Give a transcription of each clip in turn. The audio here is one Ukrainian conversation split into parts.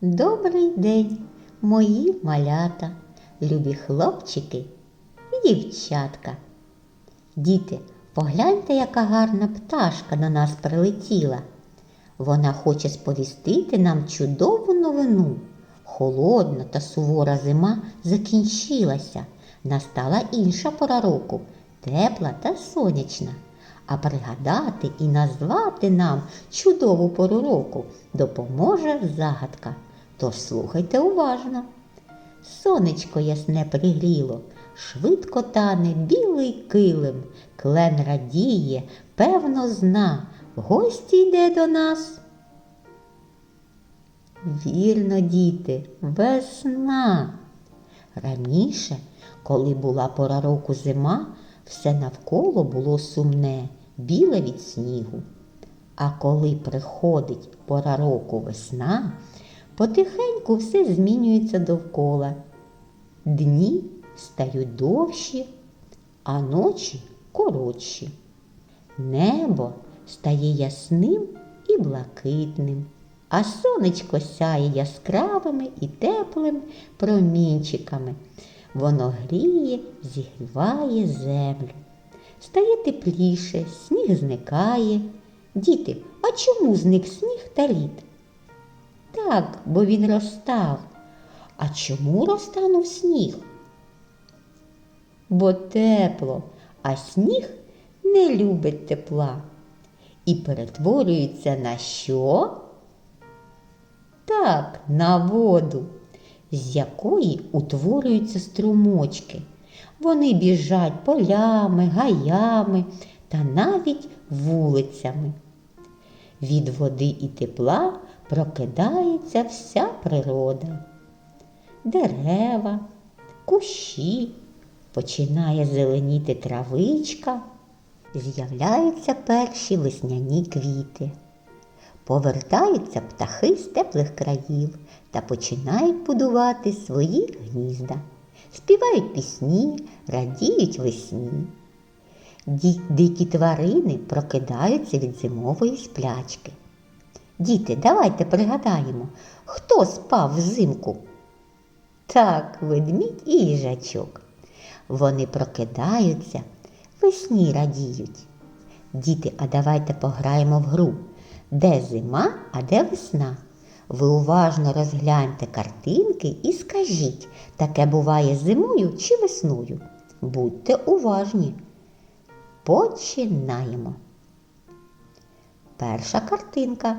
Добрий день, мої малята, любі хлопчики і дівчатка. Діти, погляньте, яка гарна пташка до нас прилетіла. Вона хоче сповістити нам чудову новину. Холодна та сувора зима закінчилася. Настала інша пора року, тепла та сонячна. А пригадати і назвати нам чудову пору року допоможе загадка. Тож слухайте уважно. Сонечко ясне пригріло, швидко тане білий килим, клен радіє, певно зна, гості йде до нас. Вірно, діти, весна. Раніше, коли була пора року зима, все навколо було сумне, біле від снігу. А коли приходить пора року весна, потихеньку все змінюється довкола. Дні стають довші, а ночі коротші. Небо стає ясним і блакитним, а сонечко сяє яскравими і теплими промінчиками. Воно гріє, зігріває землю. Стає тепліше, сніг зникає. Діти, а чому зник сніг та лід? Так, бо він розстав. А чому розтанув сніг? Бо тепло, а сніг не любить тепла і перетворюється на що? Так, на воду, з якої утворюються струмочки. Вони біжать полями, гаями та навіть вулицями. Від води і тепла прокидається вся природа. Дерева, кущі, починає зеленіти травичка, з'являються перші весняні квіти. Повертаються птахи з теплих країв та починають будувати свої гнізда, співають пісні, радіють весні. Дикі тварини прокидаються від зимової сплячки. Діти, давайте пригадаємо, хто спав взимку? Так, ведмідь і їжачок. Вони прокидаються, весні радіють. Діти, а давайте пограємо в гру. Де зима, а де весна? Ви уважно розгляньте картинки і скажіть, таке буває зимою чи весною. Будьте уважні. Починаємо. Перша картинка.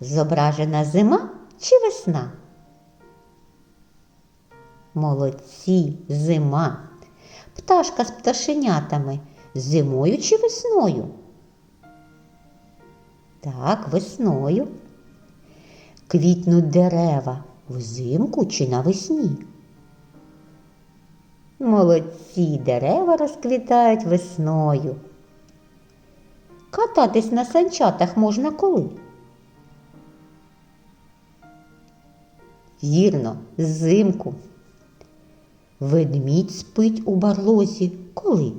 Зображена зима чи весна? Молодці, зима. Пташка з пташенятами зимою чи весною? Так, весною. Квітнуть дерева взимку чи навесні? Молодці, дерева розквітають весною. Кататись на санчатах можна коли? Вірно, взимку. Ведмідь спить у барлозі коли?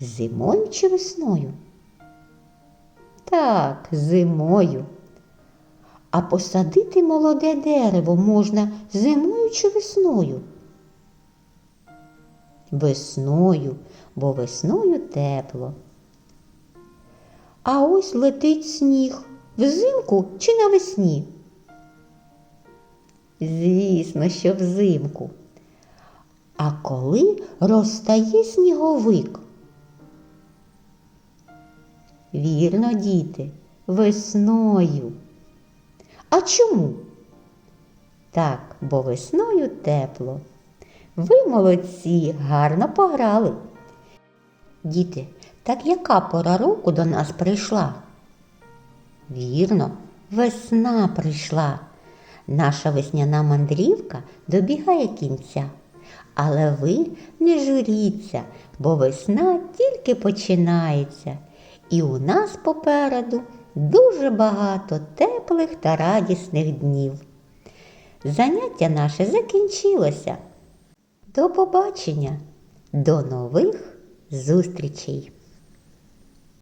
Зимою чи весною? Так, зимою. А посадити молоде дерево можна зимою чи весною? Весною, бо весною тепло. А ось летить сніг взимку чи навесні? Звісно, що взимку. А коли розтає сніговик? Вірно, діти, весною. А чому? Так, бо весною тепло. Ви молодці, гарно пограли. Діти, так яка пора року до нас прийшла? Вірно, весна прийшла. Наша весняна мандрівка добігає кінця. Але ви не журіться, бо весна тільки починається, і у нас попереду дуже багато теплих та радісних днів. Заняття наше закінчилося. До побачення, до нових зустрічей!